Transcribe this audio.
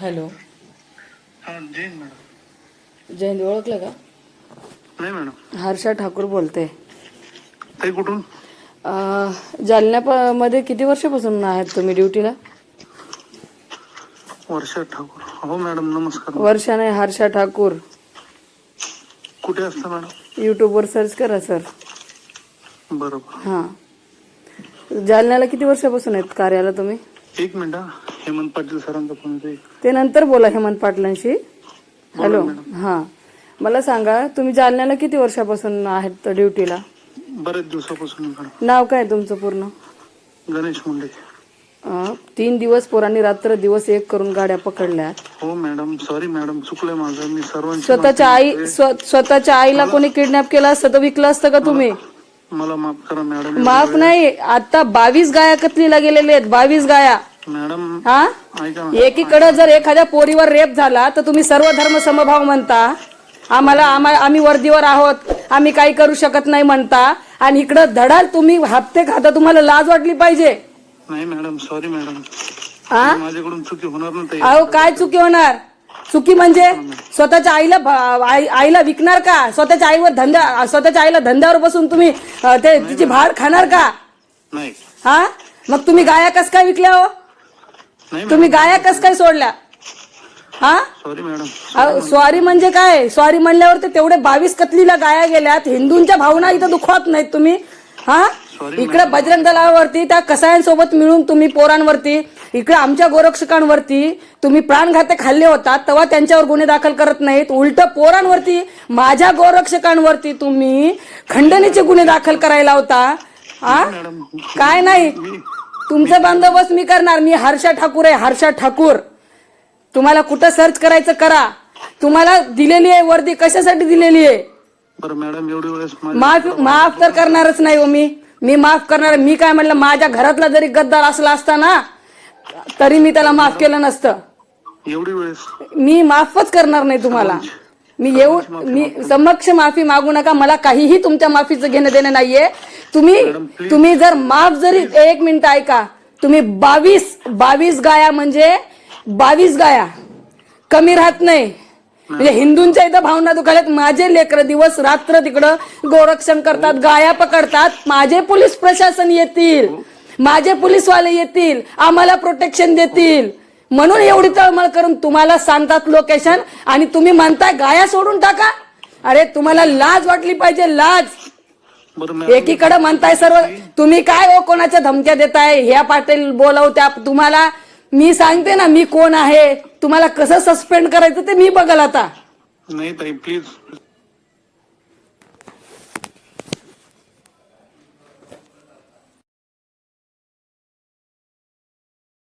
Hello. हा Jain madam. Jayant ओळखलं का? नाही मॅडम. हर्षा ठाकूर बोलते. ताई कुठून? अं, जालन्या प- मध्ये किती वर्षापासून आहेत तुम्ही ड्युटीला? वर्षा ठाकूर. हो मॅडम नमस्कार. वर्षा नाही हर्षा ठाकूर. कुठे असता मॅडम? यूट्यूबवर सर्च करा सर. बरोबर. हां. जालन्याला किती वर्षापासून आहेत कार्याला तुम्ही? एक मिनिट हा. हेमंत पाटील सरांचा फोन ते नंतर बोला हेमंत पाटलांशी. हॅलो. हां. मला सांगा तुम्ही जालन्याला किती वर्षापासून आहेत ड्युटीला? बरेच दिवसापासून नाव काय तुमचं पूर्ण? गणेश मुंडे. अं, तीन दिवस पोरांनी रात्र दिवस एक करून गाड्या पकडल्या. हो मॅडम सॉरी मॅडम चुकलंय माझं. मी सर्वांची स्वतःच्या आई. स्व- स्वतःच्या आईला कोणी किडनॅप केलं असतं तर विकलं असतं का तुम्ही? मला माफ करा मॅडम. माफ नाही. आता बावीस गाया कतलीला गेलेले आहेत. बावीस गाया. मॅडम हा? ऐका. एकीकडे जर एखाद्या पोरीवर रेप झाला तर तुम्ही सर्व धर्म समभाव म्हणता. आम्हाला आम्हा आम्ही वर्दीवर आहोत. आम्ही काही करू शकत नाही म्हणता. आणि इकडं धडाल तुम्ही हप्ते खाता तुम्हाला लाज वाटली पाहिजे. नाही मॅडम सॉरी मॅडम. हा माझ्याकडून चुकी होणार नाही. ताई. अहो काय चुकी होणार? चुकी म्हणजे स्वतःच्या आईला भ- आई- आईला विकणार का? स्वतःच्या आईवर धंदा स्वतःच्या आईला धंद्यावर बसून तुम्ही अ, ते तिची भाड खाणार का? नाही. हा? मग तुम्ही गाया कस काय विकल्या हो? नाही तुम्ही गाया कस काय सोडल्या? हा? Sorry madam. स्वारी म्हणजे काय? स्वारी म्हणल्यावर तेवढे बावीस कतलीला गाया गेल्यात. हिंदूंच्या भावना इथं दुखवत नाहीत तुम्ही. हा? इकडे बजरंग दलावरती त्या कसायांसोबत मिळून तुम्ही पोरांवरती इकडे आमच्या गोरक्षकांवरती तुम्ही प्राणघाते खाल्ले होता तेव्हा त्यांच्यावर गुन्हे दाखल करत नाहीत. उलट पोरांवरती माझ्या गोरक्षकांवरती तुम्ही खंडणीचे गुन्हे दाखल करायला होता. हा? काय नाही? तुमचा बंदोबस्त मी करणार. मी हर्षा ठाकूर आहे हर्षा ठाकूर. तुम्हाला कुठं सर्च करायचं करा. तुम्हाला दिलेली आहे वर्दी कशासाठी दिलेली आहे? बरं मॅडम एवढी वेळेस माझी- माफ माफ तर करणारच नाही हो मी. मी माफ करणार. मी काय म्हणलं माझ्या घरातला जरी गद्दार असला असता ना तरी मी त्याला माफ केलं नसतं. एवढी वेळेस मी माफच करणार नाही तुम्हाला. मी येऊ मी समक्ष माफी मागू नका. मला काहीही तुमच्या माफीचं घेणं देणं नाहीये. तुम्ही तुम्ही जर माफ जरी एक मिनिट ऐका. तुम्ही बावीस बावीस गाया म्हणजे बावीस गाया. कमी राहत नाही. म्हणजे हिंदूंच्या इथं भावना दुखाल्यात माझे लेकर दिवस रात्र तिकडं गोरक्षण करतात गाया पकडतात. माझे पोलीस प्रशासन येतील. माझे पोलीसवाले येतील. आम्हाला प्रोटेक्शन देतील. म्हणून एवढी तळमळ करून तुम्हाला सांगतात लोकेशन आणि तुम्ही म्हणताय गाया सोडून टाका. अरे तुम्हाला लाज वाटली पाहिजे लाज. एकीकडे म्हणताय सर्व तुम्ही काय हो कोणाच्या धमक्या देताय? ह्या पाटील बोलव त्या तुम्हाला. मी सांगते ना मी कोण आहे? तुम्हाला कसं सस्पेंड करायचं ते मी बघल आता. नाही ताई प्लीज